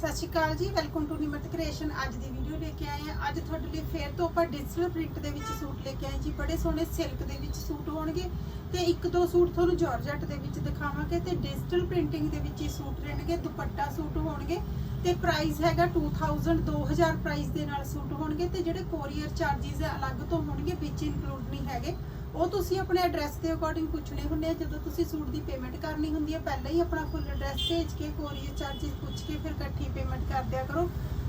ਸਤਿ ਸ਼੍ਰੀ ਅਕਾਲ ਜੀ welcome to Nimrat creation ਅੱਜ ਦੀ ਵੀਡੀਓ ਲੈ ਕੇ ਆਏ ਆ ਅੱਜ ਤੁਹਾਡੇ ਲਈ ਫੇਰ ਤੋਂ ਆਪਾਂ ਡਿਜੀਟਲ ਪ੍ਰਿੰਟ ਦੇ ਵਿੱਚ ਸੂਟ ਲੈ ਕੇ ਆਏ ਜੀ। ਬੜੇ ਸੋਹਣੇ ਸਿਲਕ ਦੇ ਵਿੱਚ ਸੂਟ ਹੋਣਗੇ ਤੇ ਇੱਕ ਦੋ ਸੂਟ ਤੁਹਾਨੂੰ ਜਾਰਜਟ ਦੇ ਵਿੱਚ ਦਿਖਾਵਾਂਗੇ ਤੇ ਡਿਜੀਟਲ ਪ੍ਰਿੰਟਿੰਗ ਦੇ ਵਿੱਚ ਹੀ ਸੂਟ ਰਹਿਣਗੇ, ਦੁਪੱਟਾ ਸੂਟ ਹੋਣਗੇ ਤੇ ਪ੍ਰਾਈਸ ਹੈਗਾ 2000 2000 ਪ੍ਰਾਈਸ ਦੇ ਨਾਲ ਸੂਟ ਹੋਣਗੇ ਤੇ ਜਿਹੜੇ ਕੋਰੀਅਰ ਚਾਰजेस ਅਲੱਗ ਤੋਂ ਹੋਣਗੇ, ਵਿੱਚ ਇਨਕਲੂਡ ਨਹੀਂ ਹੈਗੇ। ਉਹ ਤੁਸੀਂ ਆਪਣੇ ਐਡਰੈਸ ਦੇ ਅਕੋਰਡਿੰਗ ਪੁੱਛਣੇ ਹੁੰਦੇ ਆ। ਜਦੋਂ ਤੁਸੀਂ ਸੂਟ ਦੀ ਪੇਮੈਂਟ ਕਰਨੀ ਹੁੰਦੀ ਹੈ ਪਹਿਲਾਂ ਹੀ ਆਪਣਾ ਫੁੱਲ ਐਡਰੈਸ ਭੇਜ ਕੇ ਕੋਰੀਅਰ ਚਾਰजेस ਪੁੱਛ ਕੇ ਫਿਰ ਕਰ ਦਿਆ ਕਰੋ।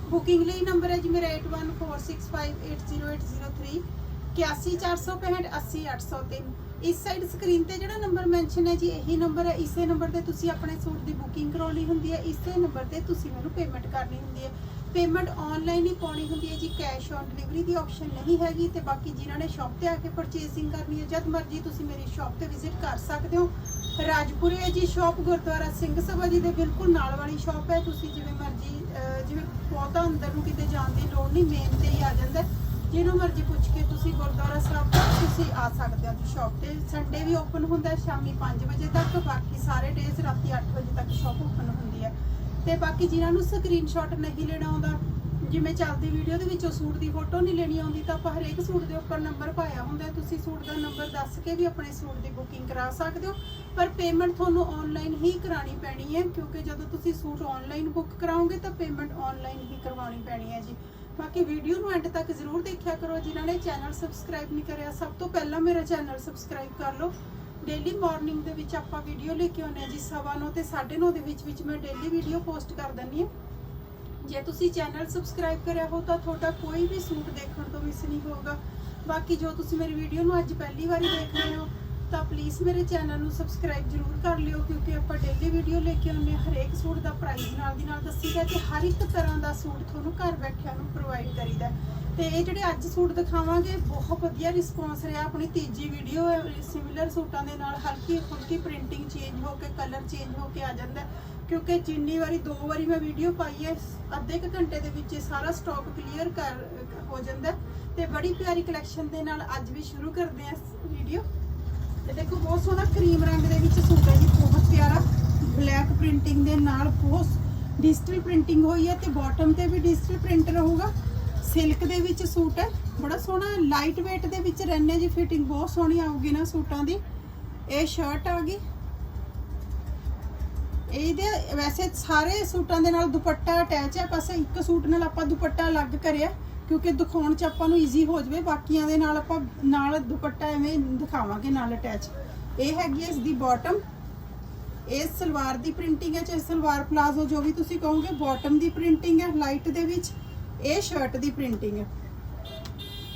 ਬੁਕਿੰਗ ਲਈ ਨੰਬਰ ਹੈ ਜੀ ਮੇਰਾ 8146580803 8146580803 ਇਸ ਸਾਈਡ ਸਕਰੀਨ ਤੇ ਜਿਹੜਾ ਨੰਬਰ ਮੈਂਸ਼ਨ ਹੈ ਜੀ, ਇਹੀ ਨੰਬਰ ਹੈ। ਇਸੇ ਨੰਬਰ ਤੇ ਤੁਸੀਂ ਆਪਣੇ ਸੂਟ ਦੀ ਬੁਕਿੰਗ ਕਰਾਉਣੀ ਹੁੰਦੀ ਹੈ। ਇਸੇ ਨੰਬਰ ਤੇ ਤੁਸੀਂ ਮੈਨੂੰ ਪੇਮੈਂਟ ਕਰਨੀ ਹੁੰਦੀ ਹੈ। ਪੇਮੈਂਟ ਆਨਲਾਈਨ ਹੀ ਪਾਉਣੀ ਹੁੰਦੀ ਹੈ ਜੀ। ਕੈਸ਼ ਔਨ ਡਿਲੀਵਰੀ ਦੀ ਆਪਸ਼ਨ ਨਹੀਂ ਹੈਗੀ ਤੇ ਬਾਕੀ ਜਿਨ੍ਹਾਂ ਨੇ ਸ਼ਾਪ ਤੇ ਆ ਕੇ ਪਰਚੇਸਿੰਗ ਕਰਨੀ ਹੈ, ਜਦ ਮਰਜ਼ੀ ਤੁਸੀਂ ਮੇਰੀ ਸ਼ਾਪ ਤੇ ਵਿਜ਼ਿਟ ਕਰ ਸਕਦੇ ਹੋ। ਰਾਜਪੁਰੇ ਹੈ ਜੀ ਸ਼ਾਪ ਗੁਰਦੁਆਰਾ ਸਿੰਘ ਸਭਾ ਜੀ ਦੇ ਬਿਲਕੁਲ ਨਾਲ ਵਾਲੀ ਸ਼ਾਪ ਹੈ। ਤੁਸੀਂ ਜਿਵੇਂ ਮਰਜ਼ੀ ਜਿਵੇਂ ਬਹੁਤਾ ਅੰਦਰ ਨੂੰ ਕਿਤੇ ਜਾਣ ਦੀ ਲੋੜ ਨਹੀਂ ਮੇਨ ਤੇ ਹੀ ਆ ਜਾਂਦਾ। ਜਿਹਨੂੰ ਮਰਜ਼ੀ ਪੁੱਛ ਕੇ ਤੁਸੀਂ ਗੁਰਦੁਆਰਾ ਸਾਹਿਬ ਤੋਂ ਤੁਸੀਂ ਆ ਸਕਦੇ ਹੋ ਸ਼ਾਪ ਤੇ। ਸੰਡੇ ਵੀ ਓਪਨ ਹੁੰਦਾ ਸ਼ਾਮੀ 5 ਵਜੇ ਤੱਕ। ਬਾਕੀ ਸਾਰੇ ਡੇਜ਼ ਰਾਤੀ 8 ਵਜੇ ਤੱਕ ਸ਼ਾਪ ਓਪਨ ਹੁੰਦੀ ਹੈ। ਤੇ ਬਾਕੀ ਜਿਨ੍ਹਾਂ ਨੂੰ ਸਕਰੀਨਸ਼ਾਟ ਨਹੀਂ ਲੈਣਾ ਆਉਂਦਾ, ਜਿਵੇਂ ਚੱਲਦੀ ਵੀਡੀਓ ਦੇ ਵਿੱਚੋਂ ਸੂਟ ਦੀ ਫੋਟੋ ਨਹੀਂ ਲੈਣੀ ਆਉਂਦੀ, ਤਾਂ ਆਪਾਂ ਹਰੇਕ ਸੂਟ ਦੇ ਉੱਪਰ ਨੰਬਰ ਪਾਇਆ ਹੁੰਦਾ ਤੁਸੀਂ ਸੂਟ ਦਾ ਨੰਬਰ ਦੱਸ ਕੇ ਵੀ ਆਪਣੇ ਸੂਟ ਦੀ ਬੁਕਿੰਗ ਕਰਾ ਸਕਦੇ ਹੋ। ਪਰ ਪੇਮੈਂਟ ਤੁਹਾਨੂੰ ਆਨਲਾਈਨ ਹੀ ਕਰਾਣੀ ਪੈਣੀ ਹੈ, ਕਿਉਂਕਿ ਜਦੋਂ ਤੁਸੀਂ ਸੂਟ ਆਨਲਾਈਨ ਬੁੱਕ ਕਰਾਓਗੇ ਤਾਂ ਪੇਮੈਂਟ ਆਨਲਾਈਨ ਹੀ ਕਰਵਾਉਣੀ ਪੈਣੀ ਹੈ ਜੀ। ਬਾਕੀ ਵੀਡੀਓ ਨੂੰ ਐਂਡ ਤੱਕ ਜ਼ਰੂਰ ਦੇਖਿਆ ਕਰੋ, ਜਿਨ੍ਹਾਂ ਨੇ ਚੈਨਲ ਸਬਸਕ੍ਰਾਈਬ ਨਹੀਂ ਕਰਿਆ, ਸਭ ਤੋਂ ਪਹਿਲਾਂ ਮੇਰਾ ਚੈਨਲ ਸਬਸਕ੍ਰਾਈਬ ਕਰ ਲਓ। ਡੇਲੀ ਮਾਰਨਿੰਗ ਦੇ ਵਿੱਚ ਆਪਾਂ ਵੀਡੀਓ ਲੈ ਕੇ ਆਉਂਦੇ ਹਾਂ ਜੀ, ਸਵਾ ਨੌ ਤੇ 9:30 ਦੇ ਵਿੱਚ ਵਿੱਚ ਮੈਂ ਡੇਲੀ ਵੀਡੀਓ ਪੋਸਟ ਕਰ ਦਿੰਦੀ ਹਾਂ। ਜੇ ਤੁਸੀਂ ਚੈਨਲ ਸਬਸਕ੍ਰਾਈਬ ਕਰਿਆ ਹੋ ਤਾਂ ਤੁਹਾਡਾ ਕੋਈ ਵੀ ਸੂਟ ਦੇਖਣ ਤੋਂ ਮਿਸ ਨਹੀਂ ਹੋਊਗਾ। ਬਾਕੀ ਜੋ ਤੁਸੀਂ ਮੇਰੀ ਵੀਡੀਓ ਨੂੰ ਅੱਜ ਪਹਿਲੀ ਵਾਰੀ ਦੇਖ ਰਹੇ ਹੋ ਤਾਂ ਪਲੀਜ਼ ਮੇਰੇ ਚੈਨਲ ਨੂੰ ਸਬਸਕ੍ਰਾਈਬ ਜ਼ਰੂਰ ਕਰ ਲਿਓ, ਕਿਉਂਕਿ ਆਪਾਂ ਡੇਲੀ ਵੀਡੀਓ ਲੈ ਕੇ ਆਉਂਦੇ ਹਾਂ, ਹਰੇਕ ਸੂਟ ਦਾ ਪ੍ਰਾਈਸ ਨਾਲ ਦੀ ਨਾਲ ਦੱਸੀਦਾ ਤੇ ਹਰ ਇੱਕ ਤਰ੍ਹਾਂ ਦਾ ਸੂਟ ਤੁਹਾਨੂੰ ਘਰ ਬੈਠਿਆਂ ਨੂੰ ਪ੍ਰੋਵਾਈਡ ਕਰੀਦਾ ਤੇ ਇਹ ਜਿਹੜੇ ਅੱਜ ਸੂਟ ਦਿਖਾਵਾਂਗੇ, ਬਹੁਤ ਵਧੀਆ ਰਿਸਪੌਂਸ ਰਿਹਾ ਆਪਣੀ ਤੀਜੀ ਵੀਡੀਓ ਹੈ ਸਿਮਿਲਰ ਸੂਟਾਂ ਦੇ ਨਾਲ ਹਲਕੀ ਫੁਲਕੀ ਪ੍ਰਿੰਟਿੰਗ ਚੇਂਜ ਹੋ ਕੇ ਕਲਰ ਚੇਂਜ ਹੋ ਕੇ ਆ ਜਾਂਦਾ ਕਿਉਂਕਿ ਜਿੰਨੀ ਵਾਰੀ, ਦੋ ਵਾਰੀ ਮੈਂ ਵੀਡੀਓ ਪਾਈ ਹੈ, ਅੱਧੇ ਕੁ ਘੰਟੇ ਦੇ ਵਿੱਚ ਇਹ ਸਾਰਾ ਸਟਾਕ ਕਲੀਅਰ ਕਰ, ਹੋ ਜਾਂਦਾ ਹੈ। ਤੇ ਬੜੀ ਪਿਆਰੀ ਕਲੈਕਸ਼ਨ ਦੇ ਨਾਲ ਅੱਜ ਵੀ ਸ਼ੁਰੂ ਕਰਦੇ ਹਾਂ ਵੀਡੀਓ ਤੇ ਦੇਖੋ ਬਹੁਤ ਸੋਹਣਾ ਕਰੀਮ ਰੰਗ ਦੇ ਵਿੱਚ ਸੂਟ ਹੈ ਜੀ, ਬਹੁਤ ਪਿਆਰਾ ਬਲੈਕ ਪ੍ਰਿੰਟਿੰਗ ਦੇ ਨਾਲ ਬਹੁਤ ਡਿਜੀਟਲ ਪ੍ਰਿੰਟਿੰਗ ਹੋਈ ਹੈ ਤੇ ਬਾਟਮ ਤੇ ਵੀ ਡਿਜੀਟਲ ਪ੍ਰਿੰਟ ਰਹੂਗਾ। ਸਿਲਕ ਦੇ ਵਿੱਚ ਸੂਟ ਹੈ, ਬੜਾ ਸੋਹਣਾ ਲਾਈਟ weight ਦੇ ਵਿੱਚ ਰਹਿੰਨੇ ਜੀ ਫਿਟਿੰਗ ਬਹੁਤ ਸੋਹਣੀ ਆਊਗੀ ਨਾ ਸੂਟਾਂ ਦੀ। ਇਹ ਸ਼ਰਟ ਆ ਗਈ। ਇਹਦੇ ਵੈਸੇ ਸਾਰੇ ਸੂਟਾਂ ਦੇ ਨਾਲ ਦੁਪੱਟਾ ਅਟੈਚ ਹੈ, ਬਸ ਇੱਕ ਸੂਟ ਨਾਲ ਆਪਾਂ ਦੁਪੱਟਾ ਅਲੱਗ ਕਰਿਆ। ਕਿਉਂਕਿ ਦਿਖਾਉਣ ਚ ਆਪਾਂ ਨੂੰ ਈਜ਼ੀ ਹੋ ਜਾਵੇ, ਬਾਕੀਆਂ ਦੇ ਨਾਲ ਆਪਾਂ ਨਾਲ ਦੁਪੱਟਾ ਐਵੇਂ ਦਿਖਾਵਾਂਗੇ ਨਾਲ ਅਟੈਚ ਇਹ ਹੈਗੀ ਹੈ ਇਸ ਦੀ ਬਾਟਮ ਇਹ ਸਲਵਾਰ ਦੀ ਪ੍ਰਿੰਟਿੰਗ ਹੈ, ਚਾਹੇ ਸਲਵਾਰ ਪਲਾਜ਼ੋ ਜੋ ਵੀ ਤੁਸੀਂ ਕਹੋਗੇ ਬਾਟਮ ਦੀ ਪ੍ਰਿੰਟਿੰਗ ਹੈ ਲਾਈਟ ਦੇ ਵਿੱਚ। ਇਹ ਸ਼ਰਟ ਦੀ ਪ੍ਰਿੰਟਿੰਗ ਹੈ।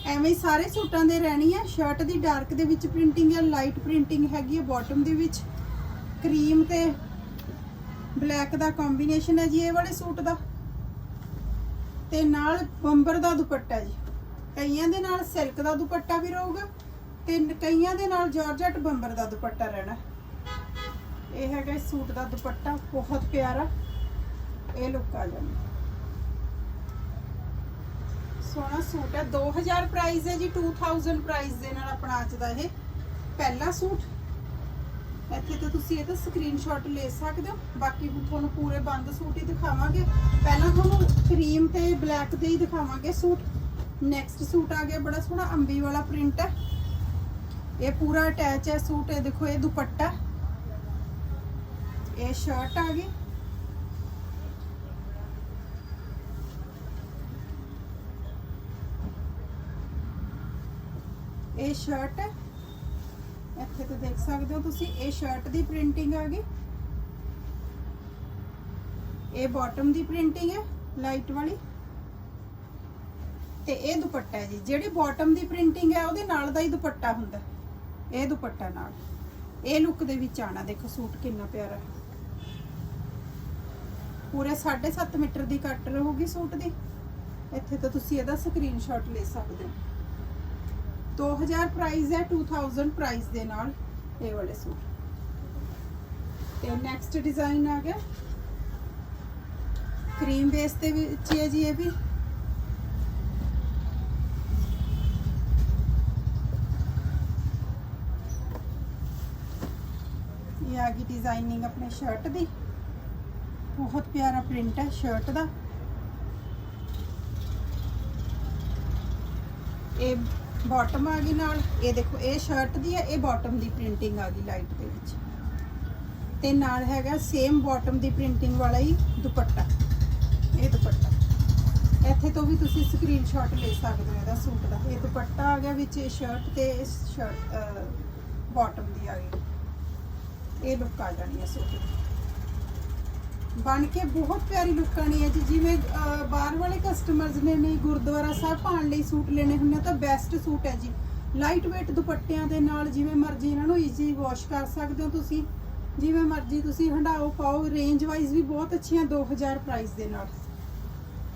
ਐਵੇਂ ਹੀ ਸਾਰੇ ਸੂਟਾਂ ਦੇ ਰਹਿਣੀ ਹੈ। ਸ਼ਰਟ ਦੀ ਡਾਰਕ ਦੇ ਵਿੱਚ ਪ੍ਰਿੰਟਿੰਗ ਹੈ ਲਾਈਟ ਪ੍ਰਿੰਟਿੰਗ ਹੈਗੀ ਹੈ ਬਾਟਮ ਦੇ ਵਿੱਚ। ਕਰੀਮ ਤੇ ਬਲੈਕ ਦਾ ਕੰਬੀਨੇਸ਼ਨ ਹੈ ਜੀ, ਇਹ ਵਾਲੇ ਸੂਟ ਦਾ। ਤੇ ਨਾਲ ਬੰਬਰ ਦਾ ਦੁਪੱਟਾ ਜੀ। ਕਈਆਂ ਦੇ ਨਾਲ ਸਿਲਕ ਦਾ ਦੁਪੱਟਾ ਵੀ ਰਹੂਗਾ ਤੇ ਕਈਆਂ ਦੇ ਨਾਲ ਜਾਰਜਟ ਬੰਬਰ ਦਾ ਦੁਪੱਟਾ ਰਹਿਣਾ। ਇਹ ਹੈਗਾ ਇਸ ਸੂਟ ਦਾ ਦੁਪੱਟਾ, ਬਹੁਤ ਪਿਆਰਾ। ਇਹ ਲੁੱਕ ਆ ਜਾਂਦੀ। ਸੋਹਣਾ ਸੂਟ ਹੈ। 2000 ਪ੍ਰਾਈਸ ਹੈ ਜੀ 2000 ਪ੍ਰਾਈਸ ਦੇ ਨਾਲ ਆਪਣਾ ਅੱਜ ਦਾ ਇਹ ਪਹਿਲਾ ਸੂਟ। ਇੱਥੇ ਤੇ ਤੁਸੀਂ ਇਹਦਾ ਸਕਰੀਨਸ਼ਾਟ ਲੈ ਸਕਦੇ ਹੋ। ਬਾਕੀ ਹੁਣ ਤੁਹਾਨੂੰ ਪੂਰੇ ਬੰਦ ਸੂਟ ਹੀ ਦਿਖਾਵਾਂਗੇ। ਪਹਿਲਾਂ ਤੁਹਾਨੂੰ ਕਰੀਮ ਤੇ ਬਲੈਕ ਦੇ ਹੀ ਦਿਖਾਵਾਂਗੇ ਸੂਟ। ਨੈਕਸਟ ਸੂਟ ਆ ਗਿਆ, ਬੜਾ ਸੋਹਣਾ ਅੰਬੀ ਵਾਲਾ ਪ੍ਰਿੰਟ ਹੈ। ਇਹ ਪੂਰਾ ਅਟੈਚ ਹੈ ਸੂਟ, ਇਹ ਦੇਖੋ, ਇਹ ਦੁਪੱਟਾ। ਇਹ ਸ਼ਰਟ ਆ ਗਈ। ਇਹ ਸ਼ਰਟ ਹੈ। ਇੱਥੇ ਤੇ ਦੇਖ ਸਕਦੇ ਹੋ, ਤੁਸੀਂ ਇਹ ਸ਼ਰਟ ਦੀ ਪ੍ਰਿੰਟਿੰਗ ਆ ਗਈ। ਇਹ ਬਾਟਮ ਦੀ ਪ੍ਰਿੰਟਿੰਗ ਹੈ ਲਾਈਟ ਵਾਲੀ। ਤੇ ਇਹ ਦੁਪੱਟਾ ਹੈ ਜੀ, ਜਿਹੜੀ ਬਾਟਮ ਦੀ ਪ੍ਰਿੰਟਿੰਗ ਹੈ, ਉਹਦੇ ਨਾਲ ਦਾ ਹੀ ਦੁਪੱਟਾ ਹੁੰਦਾ। ਇਹ ਦੁਪੱਟਾ ਨਾਲ। ਇਹ ਲੁੱਕ ਦੇ ਵਿੱਚ ਆਣਾ ਦੇਖੋ ਸੂਟ ਕਿੰਨਾ ਪਿਆਰਾ ਹੈ। ਪੂਰੇ 7.5 ਮੀਟਰ ਦੀ ਕੱਟ ਰਹੂਗੀ ਸੂਟ ਦੀ। ਇੱਥੇ ਤਾਂ ਤੁਸੀਂ ਇਹਦਾ ਸਕਰੀਨਸ਼ਾਟ ਲੈ ਸਕਦੇ ਹੋ। 2000 ਪ੍ਰਾਈਸ ਹੈ 2000 ਪ੍ਰਾਈਸ ਦੇ ਨਾਲ ਇਹ ਵਾਲੇ ਸੂਟ। ਤੇ ਨੈਕਸਟ ਡਿਜ਼ਾਈਨ ਆ ਗਿਆ। ਕਰੀਮ ਬੇਸ ਤੇ ਵਿੱਚ ਹੈ ਜੀ ਇਹ ਵੀ। ਇਹ ਆ ਗਈ ਡਿਜ਼ਾਈਨਿੰਗ ਆਪਣੇ ਸ਼ਰਟ ਦੀ। ਬਹੁਤ ਪਿਆਰਾ ਪ੍ਰਿੰਟ ਹੈ ਸ਼ਰਟ ਦਾ। ਇਹ ਬਾਟਮ ਆ ਗਈ ਨਾਲ। ਇਹ ਦੇਖੋ, ਇਹ ਸ਼ਰਟ ਦੀ ਹੈ, ਇਹ ਬਾਟਮ ਦੀ ਪ੍ਰਿੰਟਿੰਗ ਆ ਗਈ ਲਾਈਟ ਦੇ ਵਿੱਚ। ਤੇ ਨਾਲ ਹੈਗਾ ਸੇਮ ਬਾਟਮ ਦੀ ਪ੍ਰਿੰਟਿੰਗ ਵਾਲਾ ਹੀ ਦੁਪੱਟਾ। ਇਹ ਦੁਪੱਟਾ। ਇੱਥੇ ਤੋਂ ਵੀ ਤੁਸੀਂ ਸਕਰੀਨਸ਼ਾਟ ਲੈ ਸਕਦੇ ਹੋ ਇਹਦਾ ਸੂਟ ਦਾ। ਇਹ ਦੁਪੱਟਾ ਆ ਗਿਆ ਵਿੱਚ, ਇਹ ਸ਼ਰਟ ਤੇ ਇਸ ਸ਼ਰਟ ਬਾਟਮ ਦੀ ਆ ਗਈ। ਇਹ ਲੁੱਕ ਆ ਜਾਣੀ ਹੈ ਸੂਟ ਦੀ। ਬਣ ਕੇ ਬਹੁਤ ਪਿਆਰੀ ਲੁੱਕ ਆਣੀ ਹੈ ਜੀ। ਜਿਵੇਂ ਬਾਹਰ ਵਾਲੇ ਕਸਟਮਰਸ ਨੇ ਨਹੀਂ ਗੁਰਦੁਆਰਾ ਸਾਹਿਬ ਪਾਉਣ ਲਈ ਸੂਟ ਲੈਣੇ ਹੁੰਦੇ ਤਾਂ ਬੈਸਟ ਸੂਟ ਹੈ ਜੀ। ਲਾਈਟ weight ਦੁਪੱਟਿਆਂ ਦੇ ਨਾਲ ਜਿਵੇਂ ਮਰਜ਼ੀ ਇਹਨਾਂ ਨੂੰ ਈਜ਼ੀ ਵਾਸ਼ ਕਰ ਸਕਦੇ ਹੋ ਤੁਸੀਂ। ਜਿਵੇਂ ਮਰਜ਼ੀ ਤੁਸੀਂ ਹੰਡਾਓ ਪਾਓ। ਰੇਂਜ ਵਾਈਜ਼ ਵੀ ਬਹੁਤ ਅੱਛੀਆਂ 2000 ਪ੍ਰਾਈਸ ਦੇ ਨਾਲ।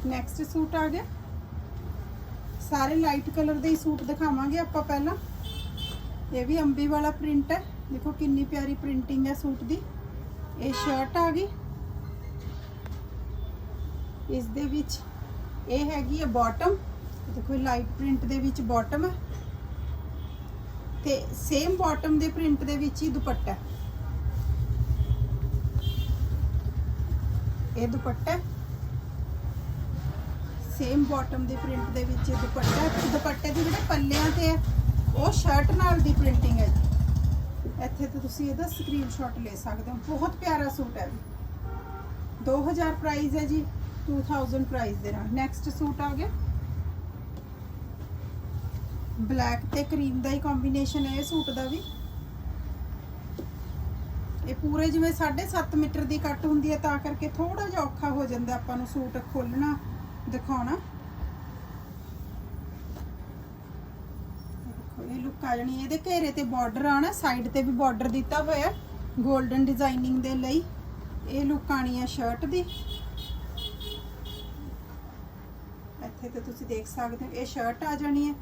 ਨੈਕਸਟ ਸੂਟ ਆ ਗਿਆ। ਸਾਰੇ ਲਾਈਟ ਕਲਰ ਦੇ ਹੀ ਸੂਟ ਦਿਖਾਵਾਂਗੇ ਆਪਾਂ ਪਹਿਲਾਂ। ਇਹ ਵੀ ਅੰਬੀ ਵਾਲਾ ਪ੍ਰਿੰਟ ਹੈ। ਦੇਖੋ ਕਿੰਨੀ ਪਿਆਰੀ ਪ੍ਰਿੰਟਿੰਗ ਹੈ ਸੂਟ ਦੀ। ਇਹ ਸ਼ਰਟ ਆ ਗਈ। ਇਸ ਦੇ ਵਿੱਚ ਇਹ ਹੈਗੀ ਹੈ ਬਾਟਮ ਦੇਖੋ ਲਾਈਟ ਪ੍ਰਿੰਟ ਦੇ ਵਿੱਚ ਬਾਟਮ ਹੈ। ਤੇ ਸੇਮ ਬਾਟਮ ਦੇ ਪ੍ਰਿੰਟ ਦੇ ਵਿੱਚ ਹੀ ਦੁਪੱਟਾ ਇਹ ਦੁਪੱਟਾ ਸੇਮ ਬਾਟਮ ਦੇ ਪ੍ਰਿੰਟ ਦੇ ਵਿੱਚ ਇਹ ਦੁਪੱਟਾ ਦੁਪੱਟੇ ਦੇ ਜਿਹੜੇ ਪੱਲਿਆਂ ਤੇ ਹੈ, ਉਹ ਸ਼ਰਟ ਨਾਲ ਦੀ ਪ੍ਰਿੰਟਿੰਗ ਹੈ ਜੀ। ਇੱਥੇ ਤੇ ਤੁਸੀਂ ਇਹਦਾ ਸਕਰੀਨਸ਼ਾਟ ਲੈ ਸਕਦੇ ਹੋ। ਬਹੁਤ ਪਿਆਰਾ ਸੂਟ ਹੈ ਜੀ। 2000 ਪ੍ਰਾਈਸ ਹੈ ਜੀ। 2000 ਪ੍ਰਾਈਸ ਦੇ ਨਾਲ। ਨੈਕਸਟ ਸੂਟ ਆ ਗਿਆ। ਬਲੈਕ ਤੇ ਕਰੀਮ ਦਾ ਹੀ ਕੰਬੀਨੇਸ਼ਨ ਹੈ ਇਹ ਸੂਟ ਦਾ ਵੀ। ਇਹ ਪੂਰੇ ਜਿਵੇਂ 7.5 ਮੀਟਰ ਦੀ ਕੱਟ ਹੁੰਦੀ ਹੈ, ਤਾਂ ਕਰਕੇ ਥੋੜਾ ਜਿਹਾ ਔਖਾ ਹੋ ਜਾਂਦਾ ਆਪਾਂ ਨੂੰ ਸੂਟ ਖੋਲਣਾ ਦਿਖਾਉਣਾ। ਇਹ ਲੁੱਕ ਆ ਜਾਣੀ ਇਹਦੇ ਘੇਰੇ ਤੇ ਬਾਰਡਰ ਆਣਾ ਸਾਈਡ ਤੇ ਵੀ ਬਾਰਡਰ ਦਿੱਤਾ ਹੋਇਆ 골ਡਨ ਡਿਜ਼ਾਈਨਿੰਗ ਦੇ ਲਈ। ਇਹ ਲੁੱਕ ਆਣੀ ਹੈ ਸ਼ਰਟ ਦੀ। ਇੱਥੇ ਤੇ ਤੁਸੀਂ ਦੇਖ ਸਕਦੇ ਹੋ, ਇਹ ਸ਼ਰਟ ਆ ਜਾਣੀ ਹੈ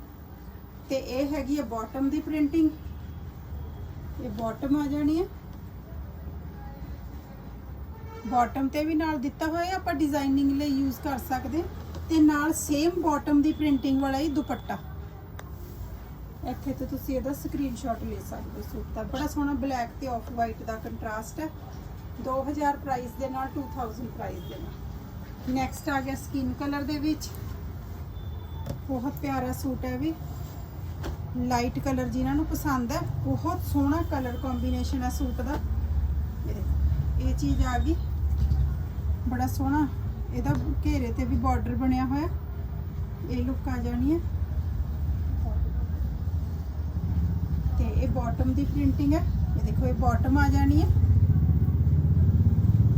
ਤੇ ਇਹ ਹੈਗੀ ਹੈ ਬਾਟਮ ਦੀ ਪ੍ਰਿੰਟਿੰਗ ਇਹ ਬਾਟਮ ਆ ਜਾਣੀ ਹੈ। ਬਾਟਮ ਤੇ ਵੀ ਨਾਲ ਦਿੱਤਾ ਹੋਇਆ, ਆਪਾਂ ਡਿਜ਼ਾਈਨਿੰਗ ਲਈ ਯੂਜ਼ ਕਰ ਸਕਦੇ ਹਾਂ। ਤੇ ਨਾਲ ਸੇਮ ਬਾਟਮ ਦੀ ਪ੍ਰਿੰਟਿੰਗ ਵਾਲਾ ਹੀ ਦੁਪੱਟਾ। ਇੱਥੇ ਤੇ ਤੁਸੀਂ ਇਹਦਾ ਸਕਰੀਨਸ਼ਾਟ ਲੈ ਸਕਦੇ ਹੋ ਸੂਟ ਦਾ ਬੜਾ ਸੋਹਣਾ ਬਲੈਕ ਤੇ ਆਫ ਵਾਈਟ ਦਾ ਕੰਟਰਾਸਟ ਹੈ। 2000 ਪ੍ਰਾਈਸ ਦੇ ਨਾਲ 2000 ਪ੍ਰਾਈਸ ਦੇ ਨਾਲ। ਨੈਕਸਟ ਆ ਗਿਆ ਸਕਿਨ ਕਲਰ ਦੇ ਵਿੱਚ। ਬਹੁਤ ਪਿਆਰਾ ਸੂਟ ਹੈ ਵੀ। ਲਾਈਟ ਕਲਰ ਜਿਨ੍ਹਾਂ ਨੂੰ ਪਸੰਦ ਹੈ, ਬਹੁਤ ਸੋਹਣਾ ਕਲਰ ਕੰਬੀਨੇਸ਼ਨ ਹੈ ਸੂਟ ਦਾ। ਇਹ ਚੀਜ਼ ਆ ਗਈ। ਬੜਾ ਸੋਹਣਾ ਇਹਦਾ ਘੇਰੇ ਤੇ ਵੀ ਬਾਰਡਰ ਬਣਿਆ ਹੋਇਆ। ਇਹ ਲੁੱਕ ਆ ਜਾਣੀ ਹੈ। ਤੇ ਇਹ ਬਾਟਮ ਦੀ ਪ੍ਰਿੰਟਿੰਗ ਹੈ। ਇਹ ਦੇਖੋ, ਇਹ ਬਾਟਮ ਆ ਜਾਣੀ ਹੈ।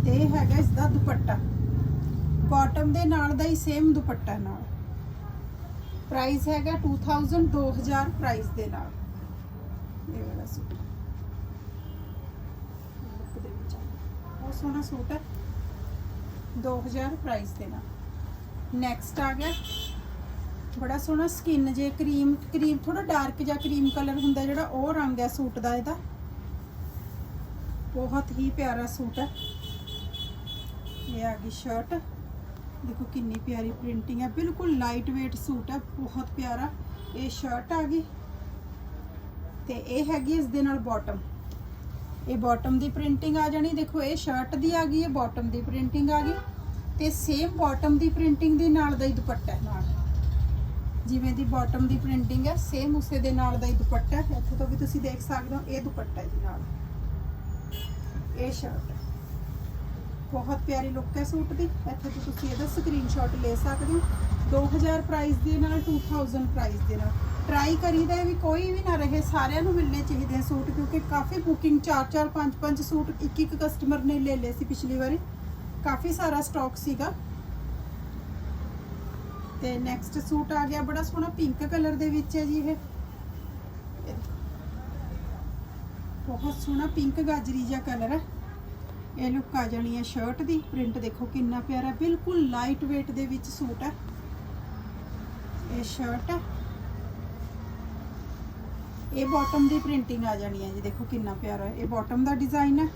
ਤੇ ਹੈਗਾ ਇਸ ਦਾ ਦੁਪੱਟਾ। ਬਾਟਮ ਦੇ ਨਾਲ ਦਾ ਹੀ ਸੇਮ ਦੁਪੱਟਾ ਨਾਲ। ਪ੍ਰਾਈਸ ਹੈਗਾ 2000 2000 ਪ੍ਰਾਈਸ ਦੇ ਨਾਲ ਇਹ ਵਾਲਾ ਸੂਟ Look ਦੇ ਵਿੱਚ ਆ ਗਿਆ। ਬਹੁਤ ਸੋਹਣਾ ਸੂਟ ਹੈ 2000 ਪ੍ਰਾਈਸ ਦੇ ਨਾਲ ਨੈਕਸਟ ਆ ਗਿਆ ਬੜਾ ਸੋਹਣਾ ਸਕਿਨ ਜੇ ਕਰੀਮ ਕਰੀਮ ਥੋੜਾ ਡਾਰਕ ਜਿਹਾ ਕਰੀਮ ਕਲਰ ਹੁੰਦਾ ਜਿਹੜਾ ਉਹ ਰੰਗ ਹੈ ਸੂਟ ਦਾ ਇਹਦਾ। ਬਹੁਤ ਹੀ ਪਿਆਰਾ ਸੂਟ ਹੈ। ਇਹ ਆ ਗਈ ਸ਼ਰਟ ਦੇਖੋ ਕਿੰਨੀ ਪਿਆਰੀ ਪ੍ਰਿੰਟਿੰਗ ਹੈ, ਬਿਲਕੁਲ ਲਾਈਟ weight ਸੂਟ ਹੈ, ਬਹੁਤ ਪਿਆਰਾ। ਇਹ ਸ਼ਰਟ ਆ ਗਈ ਤੇ ਇਹ ਹੈਗੀ ਇਸ ਦੇ ਨਾਲ ਬਾਟਮ ਇਹ ਬਾਟਮ ਦੀ ਪ੍ਰਿੰਟਿੰਗ ਆ ਜਾਣੀ, ਦੇਖੋ ਇਹ ਸ਼ਰਟ ਦੀ ਆ ਗਈ ਹੈ ਬਾਟਮ ਦੀ ਪ੍ਰਿੰਟਿੰਗ ਆ ਗਈ ਤੇ ਸੇਮ ਬਾਟਮ ਦੀ ਪ੍ਰਿੰਟਿੰਗ ਦੇ ਨਾਲ ਦਾ ਹੀ ਦੁਪੱਟਾ ਹੈ ਨਾਲ। ਜਿਵੇਂ ਦੀ ਬਾਟਮ ਦੀ ਪ੍ਰਿੰਟਿੰਗ ਹੈ ਸੇਮ ਉਸੇ ਦੇ ਨਾਲ ਦਾ ਹੀ ਦੁਪੱਟਾ ਹੈ। ਇੱਥੇ ਤੋਂ ਵੀ ਤੁਸੀਂ ਦੇਖ ਸਕਦੇ ਹੋ, ਇਹ ਦੁਪੱਟਾ ਹੈ ਜੀ ਨਾਲ। ਇਹ ਸ਼ਰਟ ਹੈ। ਬਹੁਤ ਪਿਆਰੀ ਲੁੱਕ ਹੈ ਸੂਟ ਦੀ। ਇੱਥੇ ਤੋਂ ਤੁਸੀਂ ਇਹਦਾ ਸਕਰੀਨਸ਼ਾਟ ਲੈ ਸਕਦੇ ਹੋ। 2000 ਪ੍ਰਾਈਸ ਦੇ ਨਾਲ 2000 ਪ੍ਰਾਈਸ ਦੇ ਨਾਲ। ਟਰਾਈ ਕਰੀਦਾ ਹੈ ਵੀ ਕੋਈ ਵੀ ਨਾ ਰਹੇ, ਸਾਰਿਆਂ ਨੂੰ ਮਿਲਣੇ ਚਾਹੀਦੇ ਸੂਟ, ਕਿਉਂਕਿ ਕਾਫੀ ਬੁਕਿੰਗ 4-4 5-5 ਸੂਟ ਇੱਕ ਇੱਕ ਕਸਟਮਰ ਨੇ ਲੈ ਲਏ ਸੀ ਪਿਛਲੀ ਵਾਰੀ। ਕਾਫੀ ਸਾਰਾ ਸਟਾਕ ਸੀਗਾ। ਤੇ ਨੈਕਸਟ ਸੂਟ ਆ ਗਿਆ, ਬੜਾ ਸੋਹਣਾ ਪਿੰਕ ਕਲਰ ਦੇ ਵਿੱਚ ਹੈ ਜੀ ਇਹ। ਬਹੁਤ ਸੋਹਣਾ ਪਿੰਕ ਗਾਜਰੀ ਜਿਹਾ ਕਲਰ ਹੈ। ਇਹ ਲੁੱਕ ਆ ਜਾਣੀ ਹੈ ਸ਼ਰਟ ਦੀ। ਪ੍ਰਿੰਟ ਦੇਖੋ ਕਿੰਨਾ ਪਿਆਰਾ, ਬਿਲਕੁਲ ਲਾਈਟ weight ਦੇ ਵਿੱਚ ਸੂਟ ਹੈ ਇਹ ਸ਼ਰਟ ਹੈ ਇਹ ਬਾਟਮ ਦੀ ਪ੍ਰਿੰਟਿੰਗ ਆ ਜਾਣੀ ਹੈ ਜੀ, ਦੇਖੋ ਕਿੰਨਾ ਪਿਆਰਾ। ਹੈ ਇਹ ਬਾਟਮ ਦਾ ਡਿਜ਼ਾਈਨ ਹੈ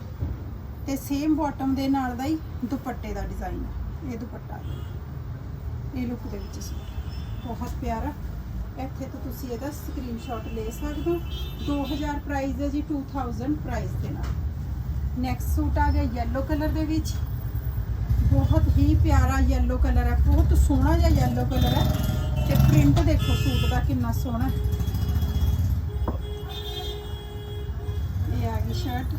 ਤੇ ਸੇਮ ਬਾਟਮ ਦੇ ਨਾਲ ਦਾ ਹੀ ਦੁਪੱਟੇ ਦਾ ਡਿਜ਼ਾਈਨ ਹੈ ਇਹ ਦੁਪੱਟਾ। ਇਹ ਲੁੱਕ ਦੇ ਵਿੱਚ ਸੂਟ ਬਹੁਤ ਪਿਆਰਾ। ਇੱਥੇ ਤੋਂ ਤੁਸੀਂ ਇਹਦਾ ਸਕਰੀਨਸ਼ਾਟ ਲੈ ਸਕਦੇ ਹੋ। 2000 ਪ੍ਰਾਈਸ ਹੈ ਜੀ 2000 ਪ੍ਰਾਈਸ ਦੇ ਨਾਲ। ਨੈਕਸਟ ਸੂਟ ਆ ਗਿਆ yellow ਕਲਰ ਦੇ ਵਿੱਚ। ਬਹੁਤ ਹੀ ਪਿਆਰਾ yellow ਕਲਰ ਹੈ ਬਹੁਤ ਸੋਹਣਾ ਜਿਹਾ yellow ਕਲਰ ਹੈ ਤੇ ਪ੍ਰਿੰਟ ਦੇਖੋ ਸੂਟ ਦਾ ਕਿੰਨਾ ਸੋਹਣਾ। ਇਹ ਆ ਗਈ ਸ਼ਰਟ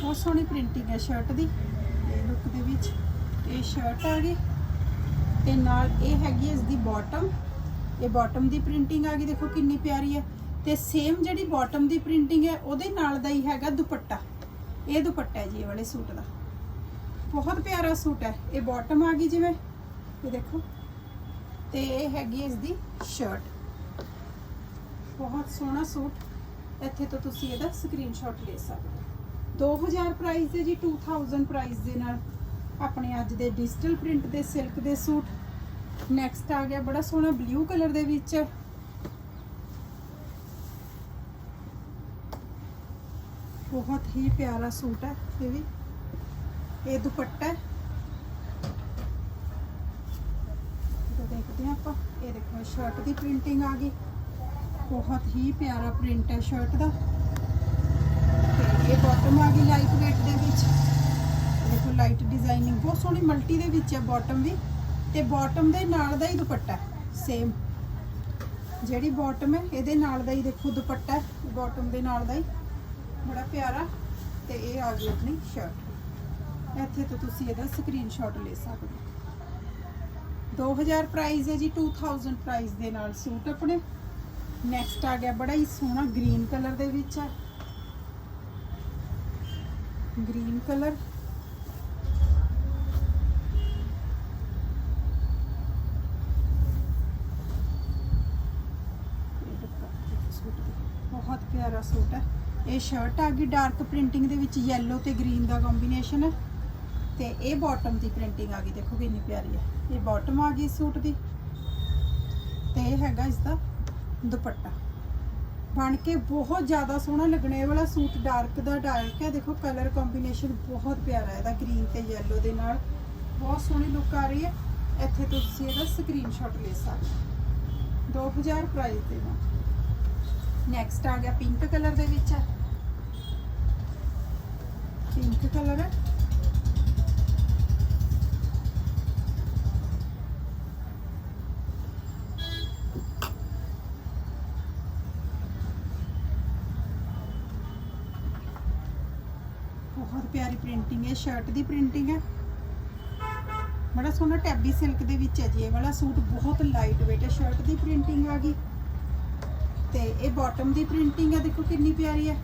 ਬਹੁਤ ਸੋਹਣੀ ਪ੍ਰਿੰਟਿੰਗ ਹੈ ਸ਼ਰਟ ਦੀ, ਇਹ ਲੁੱਕ ਦੇ ਵਿੱਚ। ਇਹ ਸ਼ਰਟ ਆ ਗਈ। ਤੇ ਨਾਲ ਇਹ ਹੈਗੀ ਹੈ ਇਸ ਦੀ ਬਾਟਮ ਇਹ ਬਾਟਮ ਦੀ ਪ੍ਰਿੰਟਿੰਗ ਆ ਗਈ, ਦੇਖੋ ਕਿੰਨੀ ਪਿਆਰੀ ਹੈ। ਤੇ ਸੇਮ ਜਿਹੜੀ ਬਾਟਮ ਦੀ ਪ੍ਰਿੰਟਿੰਗ ਹੈ, ਉਹਦੇ ਨਾਲ ਦਾ ਹੀ ਹੈਗਾ ਦੁਪੱਟਾ। ਇਹ ਦੁਪੱਟਾ ਜੀ, ਇਹ ਵਾਲੇ ਸੂਟ ਦਾ। ਬਹੁਤ ਪਿਆਰਾ ਸੂਟ ਹੈ। ਇਹ ਬਾਟਮ ਆ ਗਈ ਜਿਵੇਂ। ਇਹ ਦੇਖੋ। ਤੇ ਇਹ ਹੈਗੀ ਇਸ ਦੀ ਸ਼ਰਟ ਬਹੁਤ ਸੋਹਣਾ ਸੂਟ। ਇੱਥੇ ਤੋਂ ਤੁਸੀਂ ਇਹਦਾ ਸਕਰੀਨਸ਼ਾਟ ਲੈ ਸਕਦੇ ਹੋ। 2000 ਪ੍ਰਾਈਸ ਦੇ ਜੀ 2000 ਪ੍ਰਾਈਸ ਦੇ ਨਾਲ ਆਪਣੇ ਅੱਜ ਦੇ ਡਿਜੀਟਲ ਪ੍ਰਿੰਟ ਦੇ ਸਿਲਕ ਦੇ ਸੂਟ। ਨੈਕਸਟ ਆ ਗਿਆ ਬੜਾ ਸੋਹਣਾ ਬਲੂ ਕਲਰ ਦੇ ਵਿੱਚ। ਬਹੁਤ ਹੀ ਪਿਆਰਾ ਸੂਟ ਹੈ ਇਹ ਵੀ। ਇਹ ਦੁਪੱਟਾ ਹੈ। ਇਹ ਦੇਖਦੇ ਹਾਂ ਆਪਾਂ। ਇਹ ਦੇਖੋ ਸ਼ਰਟ ਦੀ ਪ੍ਰਿੰਟਿੰਗ ਆ ਗਈ। ਬਹੁਤ ਹੀ ਪਿਆਰਾ ਪ੍ਰਿੰਟ ਹੈ ਸ਼ਰਟ ਦਾ। ਤੇ ਇਹ ਬਾਟਮ ਆ ਗਈ ਲਾਈਟ weight ਦੇ ਵਿੱਚ। ਦੇਖੋ ਲਾਈਟ ਡਿਜ਼ਾਈਨਿੰਗ ਬਹੁਤ ਸੋਹਣੀ ਮਲਟੀ ਦੇ ਵਿੱਚ ਹੈ ਬਾਟਮ ਵੀ। ਤੇ ਬਾਟਮ ਦੇ ਨਾਲ ਦਾ ਹੀ ਦੁਪੱਟਾ ਸੇਮ ਜਿਹੜੀ ਬਾਟਮ ਹੈ, ਇਹਦੇ ਨਾਲ ਦਾ ਹੀ ਦੇਖੋ ਦੁਪੱਟਾ ਬਾਟਮ ਦੇ ਨਾਲ ਦਾ ਹੀ। ਬੜਾ ਪਿਆਰਾ ਤੇ ਇਹ ਆ ਗਈ ਆਪਣੀ ਸ਼ਰਟ ਇੱਥੇ ਤੋਂ ਤੁਸੀਂ ਇਹਦਾ ਸਕਰੀਨਸ਼ਾਟ ਲੈ ਸਕਦੇ ਹੋ। 2000 ਪ੍ਰਾਈਸ ਹੈ ਜੀ 2000 ਪ੍ਰਾਈਸ ਦੇ ਨਾਲ ਸੂਟ ਆਪਣੇ। ਨੈਕਸਟ ਆ ਗਿਆ ਬੜਾ ਹੀ ਸੋਹਣਾ ਗ੍ਰੀਨ ਕਲਰ ਦੇ ਵਿੱਚ। ਹੈ ਗ੍ਰੀਨ ਕਲਰ ਬਹੁਤ ਪਿਆਰਾ ਸੂਟ ਹੈ ਇਹ ਸ਼ਰਟ ਆ ਗਈ ਡਾਰਕ ਪ੍ਰਿੰਟਿੰਗ ਦੇ ਵਿੱਚ yellow ਤੇ green ਦਾ ਕੰਬੀਨੇਸ਼ਨ ਹੈ ਤੇ ਇਹ ਬਾਟਮ ਦੀ ਪ੍ਰਿੰਟਿੰਗ ਆ ਗਈ, ਦੇਖੋ ਕਿੰਨੀ ਪਿਆਰੀ ਹੈ ਇਹ ਬਾਟਮ ਆ ਗਈ ਸੂਟ ਦੀ। ਤੇ ਇਹ ਹੈਗਾ ਇਸ ਦਾ ਦੁਪੱਟਾ। ਬਣ ਕੇ ਬਹੁਤ ਜ਼ਿਆਦਾ ਸੋਹਣਾ ਲੱਗਣਾ, ਇਹ ਵਾਲਾ ਸੂਟ ਡਾਰਕ ਦਾ ਡਾਰਕ ਹੈ ਦੇਖੋ ਕਲਰ ਕੰਬੀਨੇਸ਼ਨ ਬਹੁਤ ਪਿਆਰਾ ਹੈ, ਇਹਦਾ ਗ੍ਰੀਨ ਤੇ yellow ਦੇ ਨਾਲ। ਬਹੁਤ ਸੋਹਣੀ ਲੁੱਕ ਆ ਰਹੀ ਹੈ। ਇੱਥੇ ਤੁਸੀਂ ਇਹਦਾ ਸਕਰੀਨਸ਼ਾਟ ਲੈ ਸਕਦੇ ਹੋ। 2000 ਪ੍ਰਾਈਸ ਦੇ ਨਾਲ। ਨੈਕਸਟ ਆ ਗਿਆ ਪਿੰਕ ਕਲਰ ਦੇ ਵਿੱਚ। ਹੈ ਪਿੰਕ ਕਲਰ ਹੈ ਬਹੁਤ ਪਿਆਰੀ ਪ੍ਰਿੰਟਿੰਗ ਹੈ ਸ਼ਰਟ ਦੀ ਪ੍ਰਿੰਟਿੰਗ ਹੈ। ਬੜਾ ਸੋਹਣਾ ਟੈਬੀ ਸਿਲਕ ਦੇ ਵਿੱਚ ਹੈ ਜੀ, ਇਹ ਵਾਲਾ ਸੂਟ ਬਹੁਤ ਲਾਈਟ weight ਹੈ ਸ਼ਰਟ ਦੀ ਪ੍ਰਿੰਟਿੰਗ ਆ ਗਈ। ਤੇ ਇਹ ਬਾਟਮ ਦੀ ਪ੍ਰਿੰਟਿੰਗ ਹੈ, ਦੇਖੋ ਕਿੰਨੀ ਪਿਆਰੀ ਹੈ।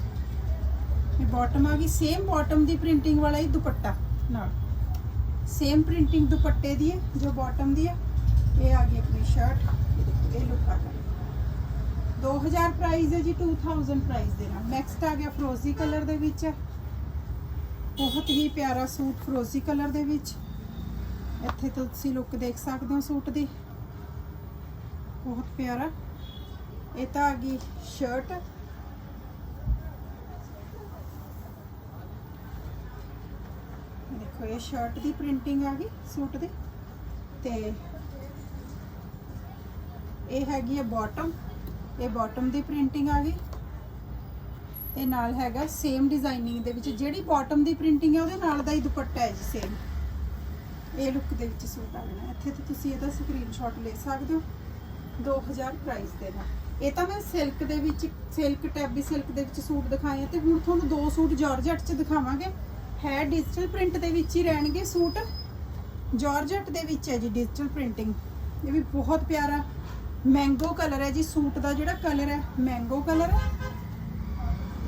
ਇਹ ਬਾਟਮ ਆ ਗਈ ਸੇਮ ਬਾਟਮ ਦੀ ਪ੍ਰਿੰਟਿੰਗ ਵਾਲਾ ਹੀ ਦੁਪੱਟਾ ਨਾਲ। ਸੇਮ ਪ੍ਰਿੰਟਿੰਗ ਦੁਪੱਟੇ ਦੀ ਹੈ, ਜੋ ਬਾਟਮ ਦੀ ਹੈ, ਇਹ ਆ ਗਈ ਆਪਣੀ ਸ਼ਰਟ ਇਹ ਲੁੱਕ ਆ ਗਈ। 2000 ਪ੍ਰਾਈਸ ਹੈ ਜੀ 2000 ਪ੍ਰਾਈਸ ਦੇ ਨਾਲ। ਨੈਕਸਟ ਆ ਗਿਆ ਫਰੋਜ਼ੀ ਕਲਰ ਦੇ ਵਿੱਚ। ਹੈ ਬਹੁਤ ਹੀ ਪਿਆਰਾ ਸੂਟ ਫਰੋਜ਼ੀ ਕਲਰ ਦੇ ਵਿੱਚ। ਇੱਥੇ ਤੋਂ ਤੁਸੀਂ ਲੁੱਕ ਦੇਖ ਸਕਦੇ ਹੋ ਸੂਟ ਦੀ। ਬਹੁਤ ਪਿਆਰਾ। ਇਹ ਤਾਂ ਆ ਗਈ ਸ਼ਰਟ ਦੇਖੋ ਇਹ ਸ਼ਰਟ ਦੀ ਪ੍ਰਿੰਟਿੰਗ ਆ ਗਈ ਸੂਟ ਦੀ। ਤੇ ਇਹ ਹੈਗੀ ਹੈ ਬਾਟਮ ਇਹ ਬਾਟਮ ਦੀ ਪ੍ਰਿੰਟਿੰਗ ਆ ਗਈ। ਤੇ ਨਾਲ ਹੈਗਾ ਸੇਮ ਡਿਜ਼ਾਈਨਿੰਗ ਦੇ ਵਿੱਚ, ਜਿਹੜੀ ਬਾਟਮ ਦੀ ਪ੍ਰਿੰਟਿੰਗ ਹੈ ਉਹਦੇ ਨਾਲ ਦਾ ਹੀ ਦੁਪੱਟਾ ਹੈ ਜੀ ਸੇਮ ਇਹ ਲੁੱਕ ਦੇ ਵਿੱਚ ਸੂਟ ਆ ਜਾਣਾ। ਇੱਥੇ ਤੇ ਤੁਸੀਂ ਇਹਦਾ ਸਕਰੀਨਸ਼ਾਟ ਲੈ ਸਕਦੇ ਹੋ। 2000 ਪ੍ਰਾਈਸ ਦੇ ਨਾਲ। ਇਹ ਤਾਂ ਮੈਂ ਸਿਲਕ ਦੇ ਵਿੱਚ ਸਿਲਕ ਟੈਬੀ ਸਿਲਕ ਦੇ ਵਿੱਚ ਸੂਟ ਦਿਖਾਏ ਤੇ ਹੁਣ ਤੁਹਾਨੂੰ ਦੋ ਸੂਟ ਜਾਰਜਟ 'ਚ ਦਿਖਾਵਾਂਗੇ। ਹੈ ਡਿਜੀਟਲ ਪ੍ਰਿੰਟ ਦੇ ਵਿੱਚ ਹੀ ਰਹਿਣਗੇ ਸੂਟ। ਜਾਰਜਟ ਦੇ ਵਿੱਚ ਹੈ ਜੀ ਡਿਜੀਟਲ ਪ੍ਰਿੰਟਿੰਗ ਇਹ ਵੀ ਬਹੁਤ ਪਿਆਰਾ ਮੈਂਗੋ ਕਲਰ ਹੈ ਜੀ, ਸੂਟ ਦਾ ਜਿਹੜਾ ਕਲਰ ਹੈ ਮੈਂਗੋ ਕਲਰ ਹੈ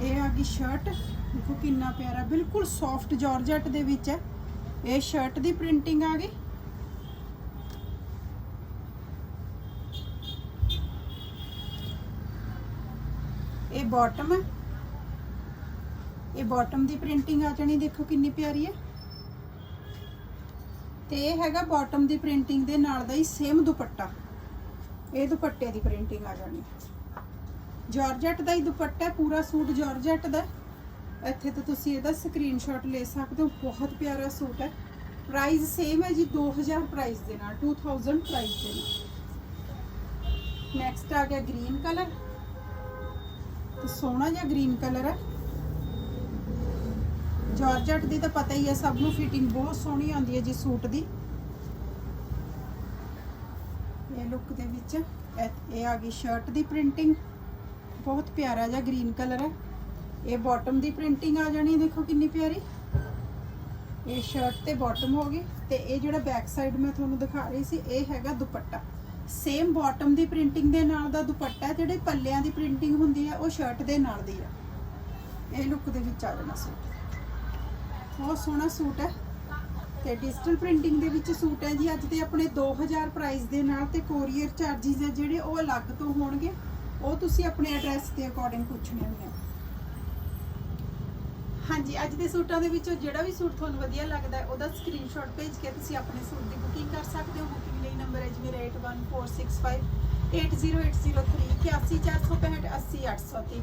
ਇਹ ਆ ਗਈ ਸ਼ਰਟ ਦੇਖੋ ਕਿੰਨਾ ਪਿਆਰਾ, ਬਿਲਕੁਲ ਸੌਫਟ ਜਾਰਜਟ ਦੇ ਵਿੱਚ ਹੈ। ਇਹ ਸ਼ਰਟ ਦੀ ਪ੍ਰਿੰਟਿੰਗ ਆ ਗਈ। ਇਹ ਬਾਟਮ ਹੈ। ਇਹ ਬਾਟਮ ਦੀ ਪ੍ਰਿੰਟਿੰਗ ਆ ਜਾਣੀ, ਦੇਖੋ ਕਿੰਨੀ ਪਿਆਰੀ ਹੈ। ਤੇ ਇਹ ਹੈਗਾ ਬਾਟਮ ਦੀ ਪ੍ਰਿੰਟਿੰਗ ਦੇ ਨਾਲ ਦਾ ਹੀ ਸੇਮ ਦੁਪੱਟਾ। ਇਹ ਦੁਪੱਟੇ ਦੀ ਪ੍ਰਿੰਟਿੰਗ ਆ ਜਾਣੀ। ਜਾਰਜਟ ਦਾ ਹੀ ਦੁਪੱਟਾ ਪੂਰਾ ਸੂਟ ਜਾਰਜਟ ਦਾ ਇੱਥੇ ਤਾਂ ਤੁਸੀਂ ਇਹਦਾ ਸਕਰੀਨਸ਼ਾਟ ਲੈ ਸਕਦੇ ਹੋ, ਬਹੁਤ ਪਿਆਰਾ ਸੂਟ ਹੈ। ਪ੍ਰਾਈਸ ਸੇਮ ਹੈ ਜੀ 2000 ਪ੍ਰਾਈਸ ਦੇ ਨਾਲ 2000 ਪ੍ਰਾਈਸ ਦੇ ਨਾਲ। ਨੈਕਸਟ ਆ ਗਿਆ ਗ੍ਰੀਨ ਕਲਰ ਤੇ ਸੋਹਣਾ ਜਿਹਾ ਗ੍ਰੀਨ ਕਲਰ ਹੈ। ਜਾਰਜਟ ਦੀ ਤਾਂ ਪਤਾ ਹੀ ਹੈ, ਸਭ ਨੂੰ ਫਿਟਿੰਗ ਬਹੁਤ ਸੋਹਣੀ ਆਉਂਦੀ ਹੈ ਜੀ ਸੂਟ ਦੀ। ਇਹ ਲੁੱਕ ਦੇ ਵਿੱਚ ਇਹ- ਆ ਗਈ ਸ਼ਰਟ ਦੀ ਪ੍ਰਿੰਟਿੰਗ ਬਹੁਤ ਪਿਆਰਾ ਜਿਹਾ ਗ੍ਰੀਨ ਕਲਰ ਹੈ। ਇਹ ਬਾਟਮ ਦੀ ਪ੍ਰਿੰਟਿੰਗ ਆ ਜਾਣੀ ਦੇਖੋ ਕਿੰਨੀ ਪਿਆਰੀ। ਇਹ ਸ਼ਰਟ ਤੇ ਬਾਟਮ ਹੋ ਗਈ ਤੇ ਇਹ ਜਿਹੜਾ ਬੈਕ ਸਾਈਡ ਮੈਂ ਤੁਹਾਨੂੰ ਦਿਖਾ ਰਹੀ ਸੀ, ਇਹ ਹੈਗਾ ਦੁਪੱਟਾ। ਸੇਮ ਬਾਟਮ ਦੀ ਪ੍ਰਿੰਟਿੰਗ ਦੇ ਨਾਲ ਦਾ ਦੁਪੱਟਾ ਜਿਹੜੇ ਪੱਲਿਆਂ ਦੀ ਪ੍ਰਿੰਟਿੰਗ ਹੁੰਦੀ ਹੈ, ਉਹ ਸ਼ਰਟ ਦੇ ਨਾਲ ਦੀ ਹੈ। ਇਹ ਲੁੱਕ ਦੇ ਵਿੱਚ ਆ ਜਾਣਾ ਸੂਟ। ਬਹੁਤ ਸੋਹਣਾ ਸੂਟ ਹੈ। ਤੇ ਡਿਜੀਟਲ ਪ੍ਰਿੰਟਿੰਗ ਦੇ ਵਿੱਚ ਸੂਟ ਹੈ ਜੀ। ਅੱਜ ਦੇ ਆਪਣੇ 2000 ਪ੍ਰਾਈਸ ਦੇ ਨਾਲ ਤੇ ਕੋਰੀਅਰ ਚਾਰजेस ਹੈ ਜਿਹੜੇ ਉਹ ਅਲੱਗ ਤੋਂ ਹੋਣਗੇ। ਉਹ ਤੁਸੀਂ ਆਪਣੇ ਐਡਰੈਸ ਦੇ ਅਕੋਰਡਿੰਗ ਪੁੱਛਣੇ ਨੇ ਹਾਂਜੀ, ਅੱਜ ਦੇ ਸੂਟਾਂ ਦੇ ਵਿੱਚੋਂ ਜਿਹੜਾ ਵੀ ਸੂਟ ਤੁਹਾਨੂੰ ਵਧੀਆ ਲੱਗਦਾ ਹੈ, ਉਹਦਾ ਸਕਰੀਨਸ਼ਾਟ ਭੇਜ ਕੇ ਤੁਸੀਂ ਆਪਣੇ ਸੂਟ ਦੀ ਬੁਕਿੰਗ ਕਰ ਸਕਦੇ ਹੋ। ਬੁਕਿੰਗ ਲਈ ਨੰਬਰ ਹੈ ਜੀ ਮੇਰਾ 8146580803 80465